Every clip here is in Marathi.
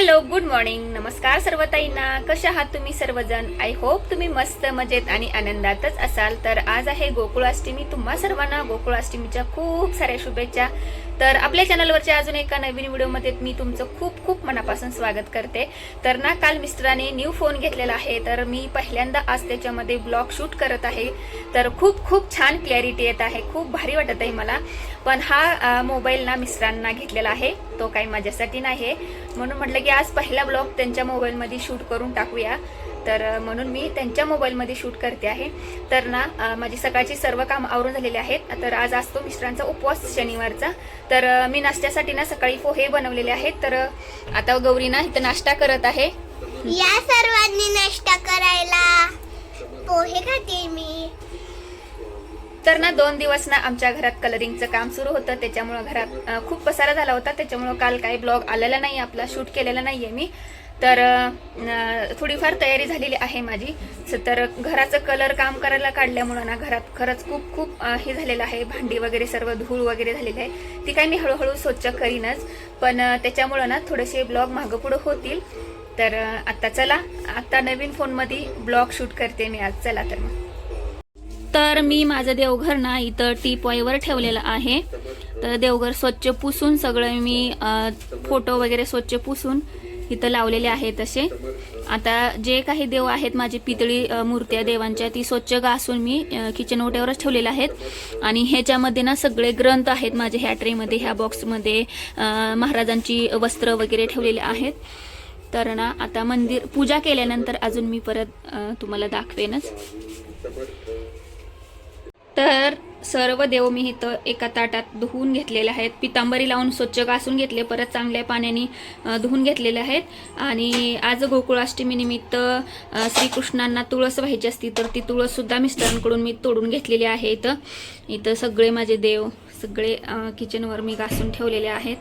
हॅलो गुड मॉर्निंग नमस्कार सर्व ताईंना कशा आहात तुम्ही सर्वजण? आय होप तुम्ही मस्त मजेत आणि आनंदातच असाल. तर आज आहे गोकुळाष्टमी. तुम्हा सर्वांना गोकुळाष्टमीच्या खूप साऱ्या शुभेच्छा. तर आपल्या चॅनलवरच्या अजून एका नवीन व्हिडिओमध्ये मी तुमचं खूप खूप मनापासून स्वागत करते. तर ना काल मिस्टराने न्यू फोन घेतलेला आहे. तर मी पहिल्यांदा आज त्याच्यामध्ये ब्लॉग शूट करत आहे. तर खूप खूप छान क्लॅरिटी येत आहे. खूप भारी वाटत आहे मला. पण हा मोबाईल ना मिस्टरांना घेतलेला आहे. तो काही माझ्यासाठी नाही आहे. म्हणून म्हटलं की आज पहिला ब्लॉग त्यांच्या मोबाईलमध्ये शूट करून टाकूया. तर म्हणून मी त्यांच्या मोबाईलमध्ये शूट करते आहे. तर ना माझी सकाळची सर्व काम आवरून झालेले आहेत. तर आज असतो मिस्टरांचा उपवास शनिवारचा. तर मी नाश्त्यासाठी ना सकाळी पोहे बनवलेले आहेत. तर आता गौरी ना इथं नाश्ता करत आहे. या सर्वांनी नाश्ता करायला पोहे खाते मी. तर ना दोन दिवस ना आमच्या घरात कलरिंगचं काम सुरू होतं. त्याच्यामुळं घरात खूप पसारा झाला होता. त्याच्यामुळं काल काही ब्लॉग आलेला नाही. आपला शूट केलेला नाही आहे मी. तर थोडीफार तयारी झालेली आहे माझी. स- तर घराचं कलर काम करायला काढल्यामुळं ना घरात खरंच खूप खूप हे झालेलं आहे. भांडी वगैरे सर्व धूळ वगैरे झालेली आहे. ती काय मी हळूहळू स्वच्छ करीनच. पण त्याच्यामुळं ना थोडेसे ब्लॉग मागं पुढं होतील. तर आत्ता चला. आत्ता नवीन फोनमध्ये ब्लॉग शूट करते मी आज. चला तर मग. तर मी माझं देवघर ना इथं टीपॉयवर ठेवलेलं आहे. तर देवघर स्वच्छ पुसून सगळं मी फोटो वगैरे स्वच्छ पुसून इथं लावलेले आहे तसे. आता जे काही देव आहेत माझी पितळी मूर्त्या देवांच्या ती स्वच्छ घासून मी किचन ओट्यावरच ठेवलेल्या आहेत. आणि ह्याच्यामध्ये ना सगळे ग्रंथ आहेत माझे ह्या ट्रेमध्ये ह्या बॉक्समध्ये महाराजांची वस्त्र वगैरे ठेवलेले आहेत. तर ना आता मंदिर पूजा केल्यानंतर अजून मी परत तुम्हाला दाखवेनच. तर सर्व देव मी इथं एका ताटात धुवून घेतलेले आहेत. पितांबरी लावून स्वच्छ घासून घेतले परत चांगल्या पाण्याने धुवून घेतलेले आहेत. आणि आज गोकुळाष्टमीनिमित्त श्रीकृष्णांना तुळस व्हायची असती तर ती तुळससुद्धा मिस्टरांकडून मी तोडून घेतलेली आहे. इथं इथं सगळे माझे देव सगळे किचनवर मी घासून ठेवलेले आहेत.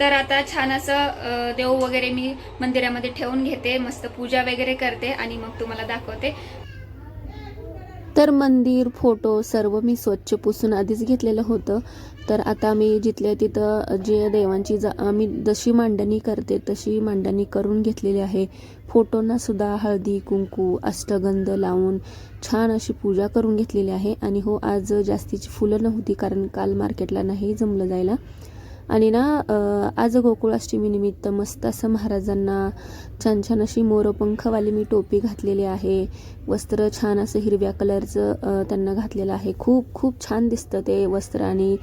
तर आता छान असं देव वगैरे मी मंदिरामध्ये ठेवून घेते मस्त पूजा वगैरे करते आणि मग तुम्हाला दाखवते. तर मंदिर फोटो सर्व मी स्वच्छ पुसून आधीच घेतलेलं होतं. तर आता मी जिथल्या तिथं जे देवांची जा मी जशी मांडणी करते तशी मांडणी करून घेतलेली आहे. फोटोंना सुद्धा हळदी कुंकू अष्टगंध लावून छान अशी पूजा करून घेतलेली आहे. आणि हो आज जास्तीची फुलं नव्हती कारण काल मार्केटला नाही जमलं जायला. आणि ना आज गोकुळाष्टमीनिमित्त मस्त असं महाराजांना छान छान अशी मोरपंखवाली मी टोपी घातलेली आहे. वस्त्र छान असं हिरव्या कलरचं त्यांना घातलेलं आहे. खूप खूप छान दिसतं ते वस्त्र आणि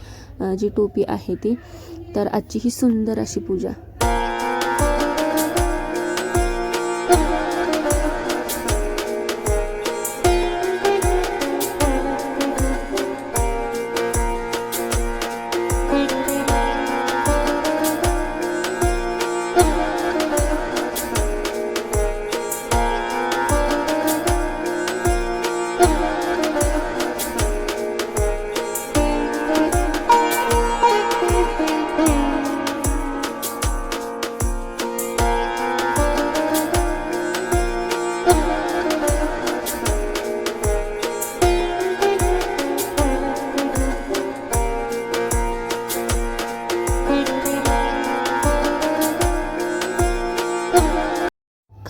जी टोपी आहे ती. तर आजची ही सुंदर अशी पूजा.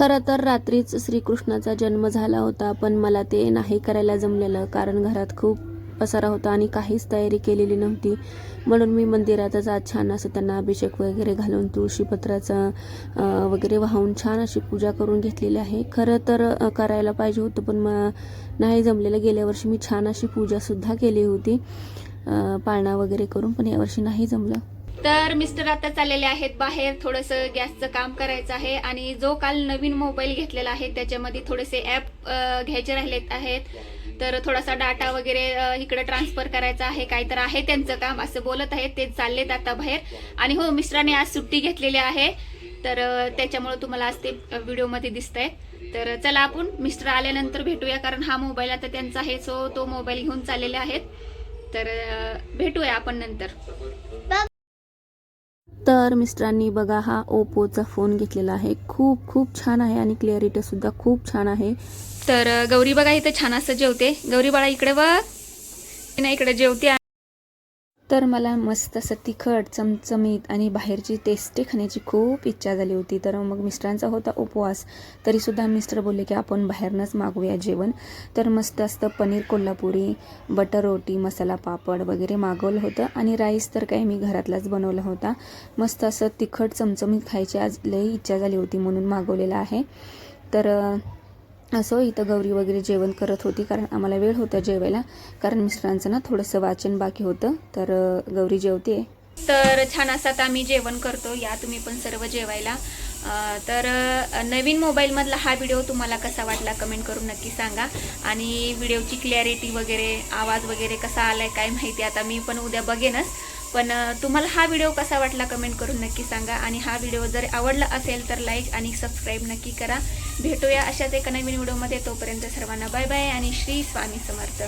खरं तर रात्रीच श्रीकृष्णाचा जन्म झाला होता पण मला ते नाही करायला जमलेलं कारण घरात खूप पसारा होता आणि काहीच तयारी केलेली नव्हती. म्हणून मी मंदिरातच आज छान असं त्यांना अभिषेक वगैरे घालून तुळशीपत्राचं वगैरे वाहून छान अशी पूजा करून घेतलेली आहे. खरं तर करायला पाहिजे होतं पण मग नाही जमलेलं. गेल्या वर्षी मी छान अशी पूजासुद्धा केली होती. पाळणा वगैरे करून पण यावर्षी नाही जमलं. तर मिस्टर आता चाललेले आहेत बाहेर थोडंसं गॅसचं काम करायचं आहे आणि जो काल नवीन मोबाईल घेतलेला आहे त्याच्यामध्ये थोडेसे ॲप घ्यायचे राहिलेत आहेत. तर थोडासा डाटा वगैरे इकडे ट्रान्सफर करायचा आहे काय तर आहे त्यांचं काम असं बोलत आहेत. ते चाललेत आता बाहेर. आणि हो मिस्टराने आज सुट्टी घेतलेली आहे. तर त्याच्यामुळे तुम्हाला आज ते व्हिडिओमध्ये दिसत आहे तर चला आपण मिस्टर आल्यानंतर भेटूया कारण हा मोबाईल आता त्यांचा आहे सो तो मोबाईल घेऊन चाललेले आहेत. तर भेटूया आपण नंतर. तर मिस्टरांनी बघा हा ओप्पोचा फोन घेतलेला आहे. खूप खूप छान आहे आणि क्लिअरिटी सुद्धा खूप छान आहे. तर गौरी बघा इथं छान असं जेवते. गौरी बाळा इकडे बघ. नाही इकडे जेवते. तर मला मस्त असं तिखट चमचमीत आणि बाहेरची टेस्टी खाण्याची खूप इच्छा झाली होती. तर मग मिस्टरांचा होता उपवास. तरीसुद्धा मिस्टर बोलले की आपण बाहेरनंच मागूया जेवण. तर मस्त असतं पनीर कोल्हापुरी बटर रोटी मसाला पापड वगैरे मागवलं होतं. आणि राईस तर काही मी घरातलाच बनवला होता. मस्त असं तिखट चमचमीत खायची आज लई इच्छा झाली होती म्हणून मागवलेलं आहे. तर असो इथं गौरी वगैरे जेवण करत होती कारण आम्हाला वेळ होता जेवायला. कारण मिस्टरांचं ना थोडंसं वाचन बाकी होतं. तर गौरी जेवते तर छान असं आता आम्ही जेवण करतो. या तुम्ही पण सर्व जेवायला. तर नवीन मोबाईलमधला हा व्हिडिओ तुम्हाला कसा वाटला कमेंट करून नक्की सांगा. आणि व्हिडिओची क्लॅरिटी वगैरे आवाज वगैरे कसा आला आहे काय माहिती आता मी पण उद्या बघेनच. पण तुम्हाला हा व्हिडिओ कसा वाटला कमेंट करून नक्की सांगा आणि हा व्हिडिओ जर आवडला असेल तर लाईक आणि सबस्क्राईब नक्की करा. भेटूया अशाच एका नवीन व्हिडिओमध्ये. तोपर्यंत सर्वांना बाय बाय आणि श्री स्वामी समर्थ.